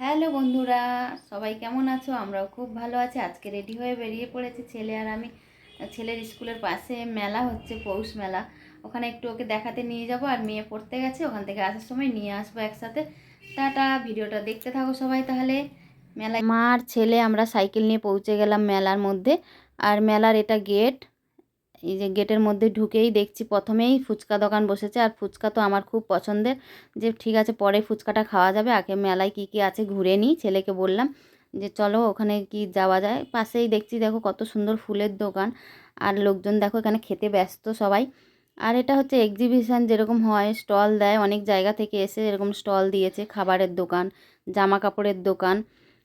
Hello বন্ধুরা, সবাই কেমন আছো? আমরাও খুব ভালো আছি। আজকে রেডি হয়ে বেরিয়ে পড়েছি ছেলে আর আমি। ছেলের স্কুলের পাশে মেলা হচ্ছে, পৌষ মেলা। ওখানে একটু ওকে দেখাতে নিয়ে যাব আর মেয়ে পড়তে গেছে। ওখান থেকে আসার সময় নিয়ে আসব একসাথে। টাটা, ভিডিওটা দেখতে থাকো সবাই তাহলে। মেলায় মা আর ছেলে, আমরা সাইকেল নিয়ে পৌঁছে গেলাম মেলার মধ্যে। আর মেলার এটা গেট। এই যে গেটের মধ্যে ঢুকেই দেখছি প্রথমেই ফুচকা দোকান বসেছে, আর ফুচকা তো আমার খুব পছন্দের। যে ঠিক আছে, পরে ফুচকাটা খাওয়া যাবে, আগে মেলায় কি কি আছে ঘুরে নিই, ছেলেকে বললাম যে চলো ওখানে কি যাওয়া যায়। পাশেই দেখছি দেখো কত সুন্দর ফুলের দোকান, আর লোকজন দেখো এখানে খেতে ব্যস্ত সবাই। আর এটা হচ্ছে এক্সিবিশন যেরকম হয়, স্টল দেয়, অনেক জায়গা থেকে এসে এরকম স্টল দিয়েছে, খাবারের দোকান জামা কাপড়ের দোকান।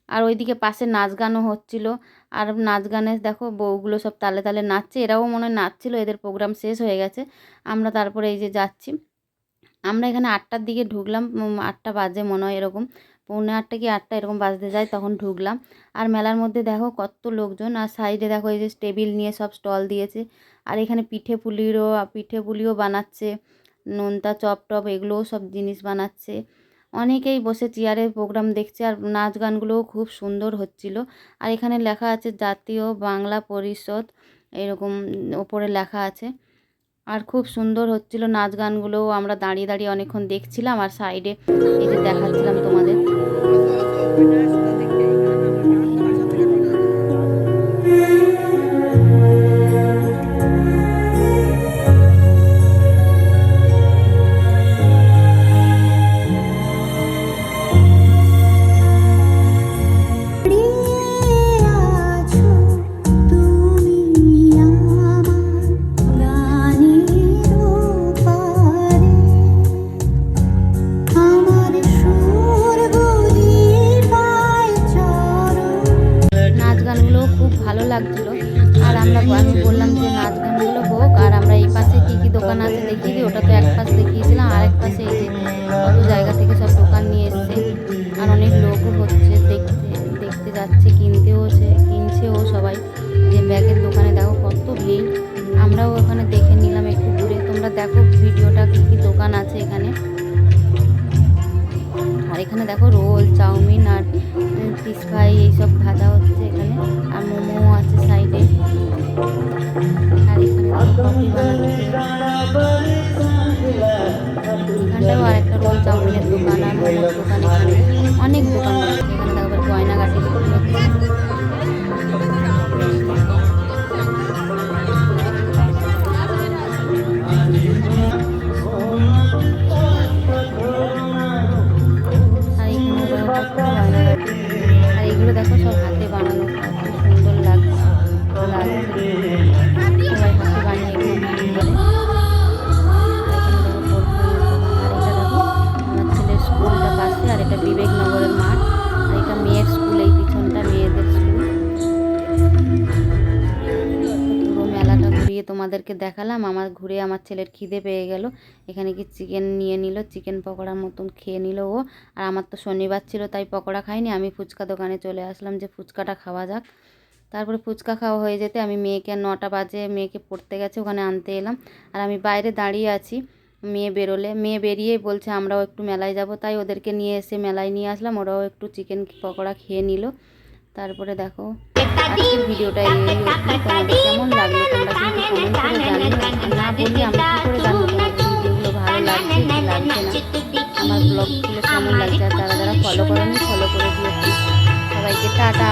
আর ওইদিকে পাশে নাচ গানও হচ্ছিল। আর নাচ গানে দেখো বউগুলো সব তালে তালে নাচছে। এরাও মনে হয় নাচছিল, এদের প্রোগ্রাম শেষ হয়ে গেছে। আমরা তারপরে এই যে যাচ্ছি। আমরা এখানে আটটার দিকে ঢুকলাম আটটা বাজে মনে হয় এরকম। পৌনে আটটা কি আটটা এরকম বাজতে যায় তখন ঢুকলাম। আর মেলার মধ্যে দেখো কত লোকজন। আর সাইডে দেখো এই যে টেবিল নিয়ে সব স্টল দিয়েছে। আর এখানে পিঠে পুলিরও, পিঠে পুলিও বানাচ্ছে। নোনতা, চপ টপ এগুলোও সব জিনিস বানাচ্ছে। অনেকেই বসে চেয়ারে প্রোগ্রাম দেখছে আর নাচ গানগুলোও খুব সুন্দর হচ্ছিল। আর এখানে লেখা আছে জাতীয় বাংলা পরিষদ, এরকম ওপরে লেখা আছে। আর খুব সুন্দর হচ্ছিল নাচ গানগুলোও, আমরা দাঁড়িয়ে দাঁড়িয়ে অনেকক্ষণ দেখছিলাম আর সাইডে এই যে দেখাচ্ছিলাম লাগছিল। আর আমরা আমি বললাম যে নাচ গানগুলো হোক, আর আমরা এই পাশে কী কী দোকান আছে দেখিয়ে দিই ওটা তো এক পাশ দেখিয়েছিলাম আর এক পাশে এই যাচ্ছে কিনতেও সে, কিনছেও সবাই। যে ব্যাগের দোকানে দেখো কত ভিড়। আমরাও ওখানে দেখে নিলাম একটু ঘুরে। তোমরা দেখো ভিডিওটা কী কী দোকান আছে এখানে। আর এখানে দেখো রোল, চাউমিন আর ফিশ ফ্রাই এইসব ভাজা হচ্ছে এখানে। আর মোমো আছে সাইডে। আর এখানে এখানটাও আর একটা রোল, চাউমিনের দোকান আর মোমোর দোকান এখানে। অনেক দোকান মেলাটা ঘুরিয়ে তোমাদেরকে দেখালাম। আমার ঘুরে আমার ছেলের খিদে পেয়ে গেল। এখানে কি চিকেন নিয়ে নিল? চিকেন পকোড়ার মতন খেয়ে নিল ও। আর আমার তো শনিবার ছিল, তাই পকোড়া খাইনি। আমি ফুচকা দোকানে চলে আসলাম যে ফুচকাটা খাওয়া যাক। তারপরে ফুচকা খাওয়া হয়ে যেতে আমি মেয়েকে নটা বাজে, মেয়েকে পড়তে গেছে, ওখানে আনতে এলাম। আর আমি বাইরে দাঁড়িয়ে আছি, মেয়ে বেরোলে। মেয়ে বেরিয়েই বলছে, আমরাও একটু মেলায় যাব। তাই ওদেরকে নিয়ে এসে মেলায় নিয়ে আসলাম। ওরাও একটু চিকেন পকোড়া খেয়ে নিল। তারপরে দেখো আজকের ভিডিওটা এই এই তোমাদের কেমন লাগল তোমরা কিন্তু কমেন্ট করে জানিও। না বলি আমি কি করে জানব ভিডিওগুলো ভালো লাগছে কি লাগছে না। আমার ব্লগগুলো কেমন লাগছে আর যারা যারা ফলো করেনি ফলো করে দিও। সবাইকে টাটা।